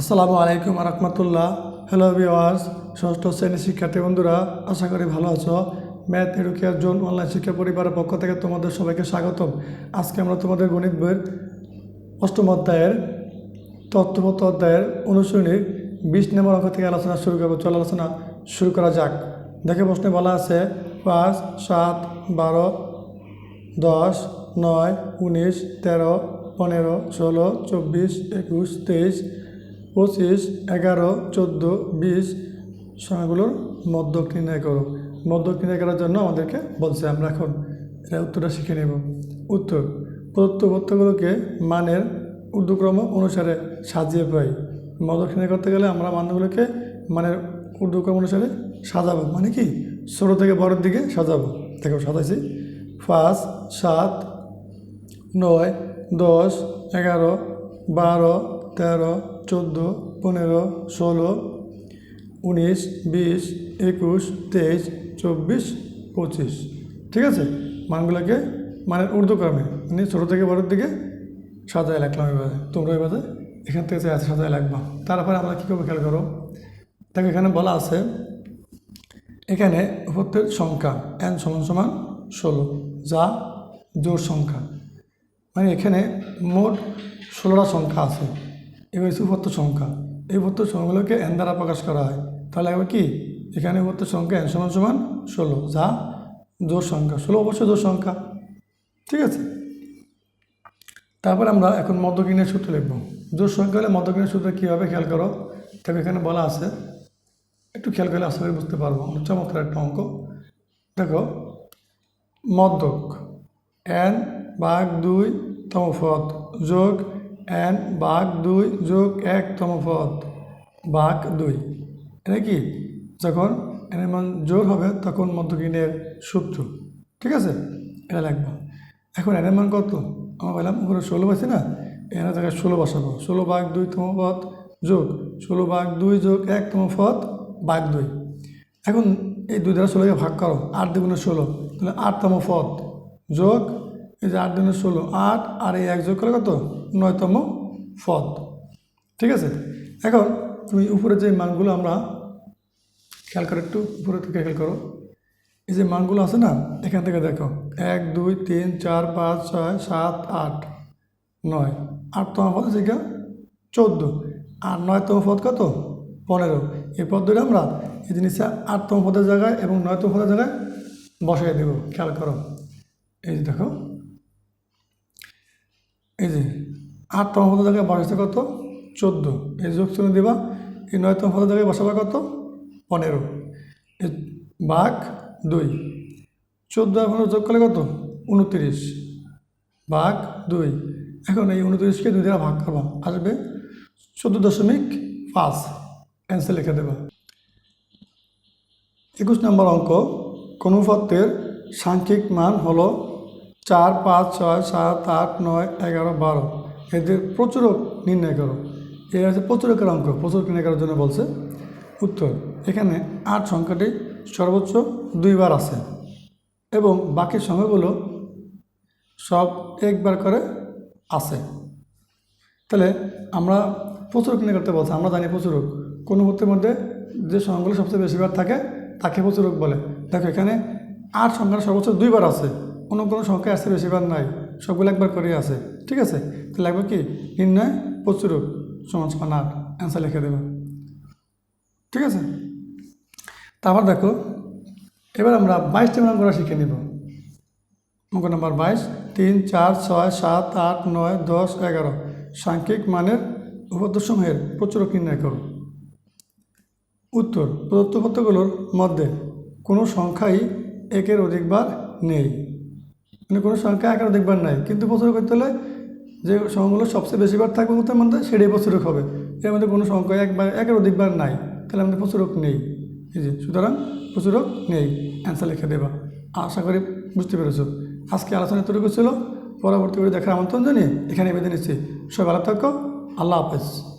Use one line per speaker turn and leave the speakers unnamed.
আসসালামু আলাইকুম রহমতুল্লাহ hello viewers ষষ্ঠ শ্রেণীর শিক্ষার্থী বন্ধুরা আশা করি ভালো আছো ম্যাথ এডুকেয়ার জোন অনলাইন শিক্ষা পরিবারের পক্ষ থেকে তোমাদের সবাইকে স্বাগতম আজকে আমরা তোমাদের গণিত বইয়ের অষ্টম অধ্যায়ের তত্ত্বপত অধ্যায়ের অনুশীলনীর বিশ নম্বর অঙ্ক থেকে আলোচনা শুরু করবো চল আলোচনা শুরু করা যাক দেখে প্রশ্নে বলা আছে পাঁচ সাত বারো দশ নয় উনিশ তেরো পনেরো ষোলো চব্বিশ একুশ তেইশ পঁচিশ এগারো চোদ্দো বিশ সময়গুলোর মধ্যক নির্ণয় করো মধ্যক নির্ণয় করার জন্য আমাদেরকে বলছে আমরা এখন এটা উত্তরটা শিখে নেব উত্তর প্রদত্ত উপত্যগুলোকে মানের উর্দুক্রম অনুসারে সাজিয়ে পাই মদক নির্ণয় করতে গেলে আমরা মানগুলোকে মানের উর্দুক্রম অনুসারে সাজাবো মানে কি ছোটো থেকে বড়ের দিকে সাজাবো দেখো সাজাইছি পাঁচ সাত নয় দশ এগারো বারো তেরো চোদ্দো পনেরো ষোলো উনিশ বিশ একুশ তেইশ চব্বিশ পঁচিশ ঠিক আছে মানগুলোকে মানে ঊর্ধ্বক্রমে মানে ছোটো থেকে বড়োর দিকে সাজায় লাগলাম এবারে তোমরা এবারে এখান থেকে সাজায় লাগবা তারপরে আমরা কী করবো খেয়াল করো দেখো এখানে বলা আছে এখানে উপত্যের সংখ্যা এন সমান সমান ষোলো যা জোর সংখ্যা মানে এখানে মোট ষোলোটা সংখ্যা আছে এবার সুভত্ত সংখ্যা এই ভত্ত সংখ্যাগুলোকে এন দ্বারা প্রকাশ করা হয় তাহলে একবার কি এখানে ভত্ত সংখ্যা এন সমান সমান ষোলো যা জোর সংখ্যা ষোলো অবশ্যই জোর সংখ্যা ঠিক আছে তারপর আমরা এখন মধ্যকিনের সূত্র লিখব জোর সংখ্যা হলে মধ্যকিনের সূত্র কীভাবে খেয়াল করো তবে এখানে বলা আছে একটু খেয়াল করলে আশা করি বুঝতে পারবো চমৎকার একটা অঙ্ক দেখো মদ্যক এন বাঘ দুই তম ফত যোগ এন বাঘ দুই যোগ একতম পদ বাঘ দুই এটা কি যখন এনের মান জোর হবে তখন মধ্যকিনের সূত্র ঠিক আছে এটা লাগবো এখন এনের মান কত আমরা বললাম উপরে ষোলো পাইছি না এনের জায়গায় ষোলো বসাবো ষোলো বাঘ দুইতম পদ যোগ ষোলো বাঘ দুই যোগ একতম পদ বাঘ দুই এখন এই দুই দ্বারা ষোলোকে ভাগ করো আট দুগুণে ষোলো তাহলে আটতম পদ যোগ এই যে আট দিনে ষোলো আট আর এই এক যোগ করে কত নয়তম পদ ঠিক আছে এখন তুমি উপরে যে মানগুলো আমরা খেয়াল করো একটু উপরে থেকে খেয়াল করো এই যে মানগুলো আছে না এখান থেকে দেখো এক দুই তিন চার পাঁচ ছয় সাত আট নয় আটতম পদ যেটা চোদ্দো আর নয়তম পদ কত পনেরো এই পদ ধরে আমরা এই জিনিসটা আটতম পদের জায়গায় এবং নয়তম পদের জায়গায় বসাই দেবো খেয়াল করো এই যে দেখো এই যে আট তম পদ থেকে বসাইছে কত চোদ্দো এই যোগ শূন্য দেবা এই নয়তম পদ থেকে বসাবা কত পনেরো বাঘ দুই চোদ্দো এখন যোগ করলে কত উনত্রিশ বাঘ দুই এখন এই উনত্রিশকে দুই দ্বারা ভাগ করবা আসবে চোদ্দো দশমিক পাঁচ অ্যান্সার লিখে দেবা একুশ নম্বর অঙ্ক কোনো পত্রের সাংখ্যিক মান হলো চার পাঁচ ছয় সাত আট নয় এগারো বারো এদের প্রচুর নির্ণয় করো এর আছে প্রচুরকের অঙ্ক প্রচুর নির্ণয় করার জন্য বলছে উত্তর এখানে আট সংখ্যাটি সর্বোচ্চ দুইবার আছে এবং বাকি সময়গুলো সব একবার করে আছে তাহলে আমরা প্রচুর কিনে করতে বলছি আমরা জানি প্রচুরক কোনো মুহূর্তের মধ্যে যে সংখ্যাগুলো সবচেয়ে বেশিবার থাকে তাকে প্রচুরক বলে দেখো এখানে আট সংখ্যাটা সর্বোচ্চ দুইবার আছে অন্য কোনো সংখ্যা আসছে বেশিরভাগ নাই সবগুলো একবার করে আছে ঠিক আছে তো লাগবে কি নির্ণয় প্রচুরক সমান সমান আট অ্যান্সার লিখে দেবে ঠিক আছে তারপর দেখো এবার আমরা বাইশটি নাম করা শিখে নেব অঙ্ক নম্বর বাইশ তিন চার ছয় সাত আট নয় দশ এগারো সাংখ্যিক মানের উপদ্রসমূহের প্রচুরক নির্ণয় করো উত্তর প্রদত্তপত্রগুলোর মধ্যে কোনো সংখ্যাই একের অধিকবার নেই মানে কোনো সংখ্যা আকার দেখবার নাই কিন্তু প্রচুর করতে হলে যে সংখ্যাগুলো সবচেয়ে বেশিবার থাকবে তার মধ্যে সেটাই প্রচুরক হবে এর মধ্যে কোনো সংখ্যা একবার একের অধিকবার নাই তাহলে আমাদের প্রচুরক নেই এই যে সুতরাং প্রচুরক নেই অ্যান্সার লিখে দেবা আশা করি বুঝতে পেরেছ আজকে আলোচনা এতটুকু ছিল পরবর্তী করে দেখার আমন্ত্রণ জানিয়ে এখানে বেঁধে নিচ্ছি সবাই ভালো থাকো আল্লাহ হাফেজ